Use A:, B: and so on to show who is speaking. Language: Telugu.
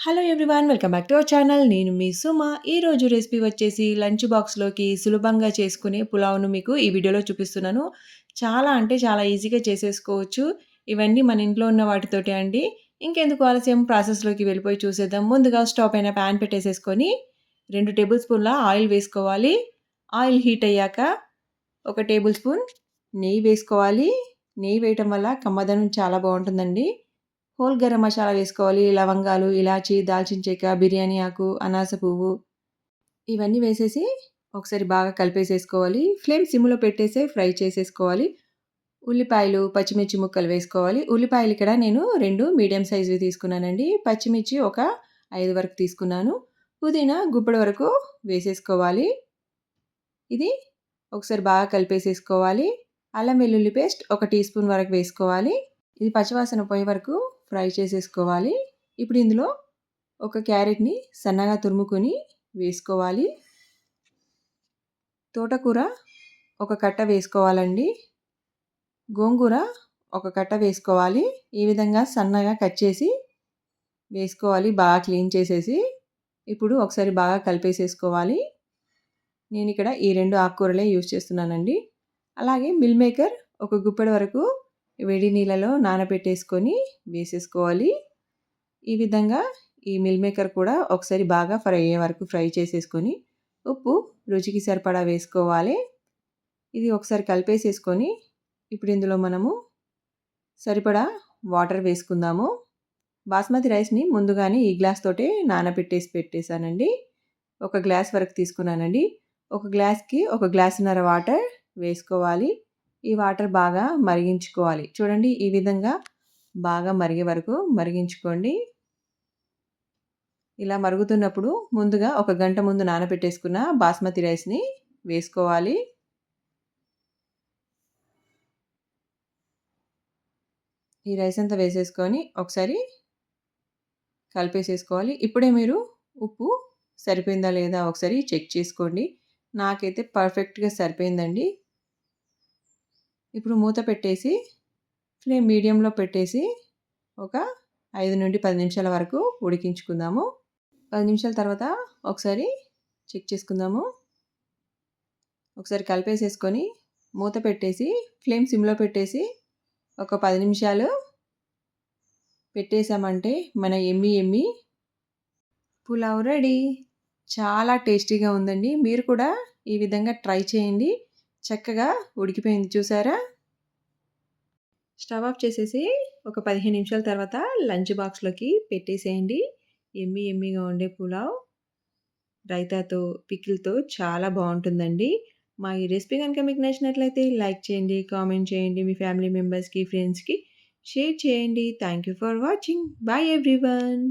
A: Hello everyone welcome back to our channel నేను మీ సుమ. ఈరోజు రెసిపీ వచ్చేసి లంచ్ బాక్స్లోకి సులభంగా చేసుకునే పులావ్ను మీకు ఈ వీడియోలో చూపిస్తున్నాను. చాలా అంటే చాలా ఈజీగా చేసేసుకోవచ్చు. ఇవన్నీ మన ఇంట్లో ఉన్న వాటితోటే అండి. ఇంకెందుకు ఆలస్యం? ప్రాసెస్లోకి వెళ్ళిపోయి చూసేద్దాం. ముందుగా స్టవ్ పైన ప్యాన్ పెట్టేసేసుకొని రెండు టేబుల్ స్పూన్ల ఆయిల్ వేసుకోవాలి. ఆయిల్ హీట్ అయ్యాక ఒక టేబుల్ స్పూన్ నెయ్యి వేసుకోవాలి. నెయ్యి వేయటం వల్ల కమ్మదనం చాలా బాగుంటుందండి. హోల్ గరం మసాలా వేసుకోవాలి. లవంగాలు ఇలాచి దాల్చిన చెక్క బిర్యానీ ఆకు అనాస పువ్వు ఇవన్నీ వేసేసి ఒకసారి బాగా కలిపేసేసుకోవాలి. ఫ్లేమ్ సిమ్లో పెట్టేసే ఫ్రై చేసేసుకోవాలి. ఉల్లిపాయలు పచ్చిమిర్చి ముక్కలు వేసుకోవాలి. ఉల్లిపాయలు ఇక్కడ నేను రెండు మీడియం సైజువి తీసుకున్నానండి. పచ్చిమిర్చి ఒక ఐదు వరకు తీసుకున్నాను. పుదీనా గుప్పడి వరకు వేసేసుకోవాలి. ఇది ఒకసారి బాగా కలిపేసేసుకోవాలి. అల్లం వెల్లుల్లి పేస్ట్ ఒక టీ స్పూన్ వరకు వేసుకోవాలి. ఇది పచ్చివాసన పోయే వరకు ఫ్రై చేసేసుకోవాలి. ఇప్పుడు ఇందులో ఒక క్యారెట్ని సన్నగా తురుముకొని వేసుకోవాలి. తోటకూర ఒక కట్ట వేసుకోవాలండి. గోంగూర ఒక కట్ట వేసుకోవాలి. ఈ విధంగా సన్నగా కట్ చేసి వేసుకోవాలి బాగా క్లీన్ చేసేసి. ఇప్పుడు ఒకసారి బాగా కలిపేసేసుకోవాలి. నేను ఇక్కడ ఈ రెండు ఆకుకూరలే యూజ్ చేస్తున్నానండి. అలాగే మిల్ మేకర్ ఒక గుప్పెడు వరకు వేడి నీళ్ళలో నానబెట్టేసుకొని వేసేసుకోవాలి. ఈ విధంగా ఈ మిల్ మేకర్ కూడా ఒకసారి బాగా ఫ్రై అయ్యే వరకు ఫ్రై చేసేసుకొని ఉప్పు రుచికి సరిపడా వేసుకోవాలి. ఇది ఒకసారి కలిపేసేసుకొని ఇప్పుడు ఇందులో మనము సరిపడా వాటర్ వేసుకుందాము. బాస్మతి రైస్ని ముందుగానే ఈ గ్లాస్ తోటే నానబెట్టేసి పెట్టేశానండి. ఒక గ్లాస్ వరకు తీసుకున్నానండి. ఒక గ్లాస్కి ఒక గ్లాసున్నర వాటర్ వేసుకోవాలి. ఈ వాటర్ బాగా మరిగించుకోవాలి. చూడండి ఈ విధంగా బాగా మరిగే వరకు మరిగించుకోండి. ఇలా మరుగుతున్నప్పుడు ముందుగా ఒక గంట ముందు నానబెట్టేసుకున్న బాస్మతి రైస్ని వేసుకోవాలి. ఈ రైస్ అంతా వేసేసుకొని ఒకసారి కలిపేసేసుకోవాలి. ఇప్పుడే మీరు ఉప్పు సరిపోయిందా లేదా ఒకసారి చెక్ చేసుకోండి. నాకైతే పర్ఫెక్ట్గా సరిపోయిందండి. ఇప్పుడు మూత పెట్టేసి ఫ్లేమ్ మీడియంలో పెట్టేసి ఒక ఐదు నుండి పది నిమిషాల వరకు ఉడికించుకుందాము. పది నిమిషాల తర్వాత ఒకసారి చెక్ చేసుకుందాము. ఒకసారి కలిపేసేసుకొని మూత పెట్టేసి ఫ్లేమ్ సిమ్లో పెట్టేసి ఒక పది నిమిషాలు పెట్టేసామంటే మన ఎమ్మి ఎమ్మి పులావ్ రెడీ. చాలా టేస్టీగా ఉందండి. మీరు కూడా ఈ విధంగా ట్రై చేయండి. చక్కగా ఉడికిపోయింది చూసారా? స్టవ్ ఆఫ్ చేసేసి ఒక పదిహేను నిమిషాల తర్వాత లంచ్ బాక్స్లోకి పెట్టేసేయండి. ఎమ్మి ఎమ్మిగా ఉండే పులావ్ రైతాతో పికిల్తో చాలా బాగుంటుందండి. మా ఈ రెసిపీ కనుక మీకు నచ్చినట్లయితే లైక్ చేయండి కామెంట్ చేయండి మీ ఫ్యామిలీ మెంబర్స్కి ఫ్రెండ్స్కి షేర్ చేయండి. Thank you for watching. Bye everyone.